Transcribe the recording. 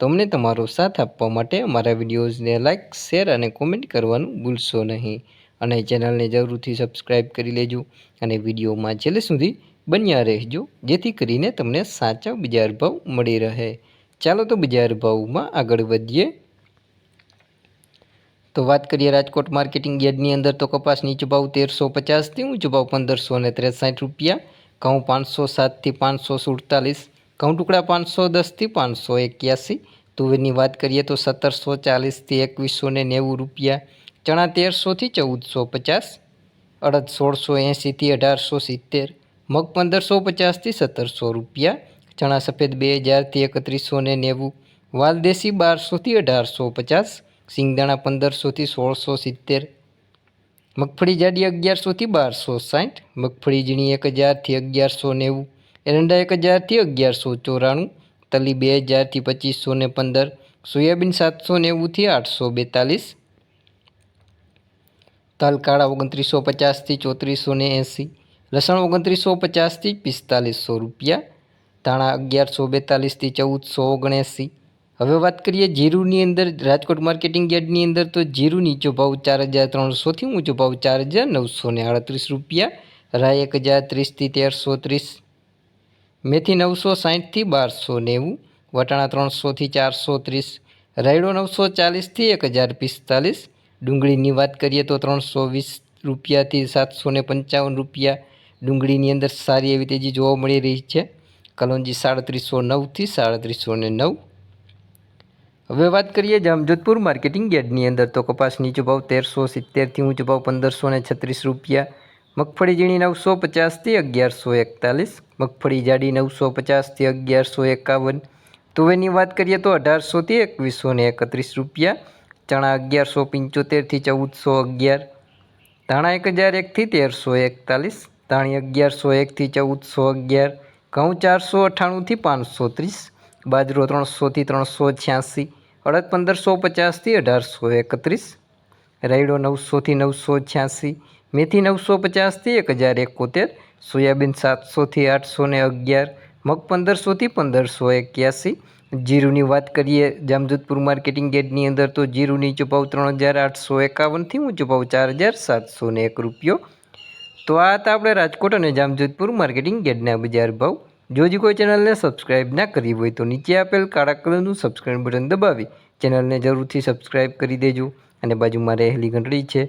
તો અમને તમારો સાથ આપવા માટે અમારા વિડીયોઝને લાઇક શેર અને કોમેન્ટ કરવાનું ભૂલશો નહીં. અને ચેનલને જરૂરથી સબસ્ક્રાઈબ કરી લેજો અને વિડીયોમાં છેલ્લે સુધી બન્યા રહેજો, જેથી કરીને તમને સાચા બજાર ભાવ મળી રહે. ચાલો તો બજાર ભાવમાં આગળ વધીએ. તો વાત કરીએ રાજકોટ માર્કેટિંગ યાર્ડની અંદર તો કપાસ નીચો ભાવ તેરસો પચાસથી ઊંચો ભાવ પંદરસો ને ત્રેસાઠ રૂપિયા, ઘઉં પાંચસો સાતથી પાંચસો સુડતાલીસ ઘઉં ટુકડા પાંચસો, દસથી પાંચસો એક્યાસી. તુવેરની વાત કરીએ તો સત્તરસો ચાલીસથી એકવીસો ને નેવું રૂપિયા. ચણા તેરસોથી ચૌદસો પચાસ. અડદ સોળસો એંશીથી અઢારસો સિત્તેર. મગ પંદરસો પચાસથી સત્તરસો રૂપિયા. ચણા સફેદ બે હજારથી એકત્રીસો ને નેવું. વાલદેશી બારસોથી અઢારસો પચાસ. સિંગદાણા પંદરસોથી સોળસો સિત્તેર. મગફળી જાડી અગિયારસોથી બારસો સાઠ. મગફળી ઝીણી એક હજારથી અગિયારસો નેવું. એરંડા એક હજારથી અગિયારસો ચોરાણું, તલી બે હજારથી પચીસો ને પંદર, સોયાબીન સાતસો નેવુંથી આઠસો બેતાલીસ, તલ કાળા ઓગણત્રીસો પચાસથી ચોત્રીસો ને એંસી, લસણ ઓગણત્રીસો પચાસથી પિસ્તાલીસો રૂપિયા, ધાણા અગિયારસો બેતાલીસથી ચૌદસો ઓગણએંસી. હવે વાત કરીએ જીરુની અંદર, રાજકોટ માર્કેટિંગ યાર્ડની અંદર તો જીરું નીચો ભાવ ચાર હજાર ત્રણસોથી ઊંચો ભાવ ચાર હજાર નવસો ને આડત્રીસ રૂપિયા, રાય એક હજાર ત્રીસથી તેરસો ત્રીસ. મેથી નવસો સાહીઠથી બારસો નેવું, વટાણા ત્રણસોથી ચારસો ત્રીસ, રાયડો નવસો ચાલીસથી એક હજાર પિસ્તાલીસ, ડુંગળીની વાત કરીએ તો ત્રણસો વીસ રૂપિયાથી સાતસો ને પંચાવન રૂપિયા ડુંગળીની અંદર સારી એવી તેજી જોવા મળી રહી છે. કલોંજી સાડત્રીસો નવથી સાડત્રીસો ને નવ. હવે વાત કરીએ જામજોધપુર માર્કેટિંગ યાર્ડની અંદર તો કપાસ નીચો ભાવ તેરસો સિત્તેરથી ઊંચો ભાવ પંદરસો ને છત્રીસ રૂપિયા મગફળી ઝીણી નવસો પચાસથી અગિયારસો એકતાલીસ, મગફળી જાડી નવસો પચાસથી અગિયારસો એકાવન. તુવેરની વાત કરીએ તો અઢારસોથી એકવીસો ને એકત્રીસ રૂપિયા, ચણા અગિયારસો પંચોતેરથી ચૌદસો અગિયાર, ધાણા એક હજાર એકથી તેરસો એકતાલીસ, ધાણી અગિયારસો એકથી ચૌદસો અગિયાર, ઘઉં ચારસો અઠ્ઠાણુંથી પાંચસો ત્રીસ, બાજરો ત્રણસોથી ત્રણસો છ્યાસી, અડદ પંદરસો પચાસથી અઢારસો એકત્રીસ, રાયડો નવસોથી નવસો છ્યાસી મેથી નવસો પચાસથી એક હજાર એકોતેર, સોયાબીન સાતસોથી આઠસો ને અગિયાર મગ પંદરસોથી પંદરસો એક્યાસી. જીરુની વાત કરીએ, જામજોધપુર માર્કેટિંગ ગેટની અંદર તો જીરુની ચૂપાવ ત્રણ હજાર આઠસો એકાવનથી ઊંચો ભાવ ચાર હજાર સાતસો ને એક રૂપિયો. તો આ હતા આપણે રાજકોટ અને જામજોધપુર માર્કેટિંગ ગેટના બજાર ભાવ. જો હજી કોઈ ચેનલને સબસ્ક્રાઇબ ના કરી હોય તો નીચે આપેલ કાળા કલરનું સબસ્ક્રાઇબ બટન દબાવી. ચેનલને જરૂરથી સબસ્ક્રાઈબ કરી દેજો. અને બાજુમાં રહેલી ઘંટડી છે.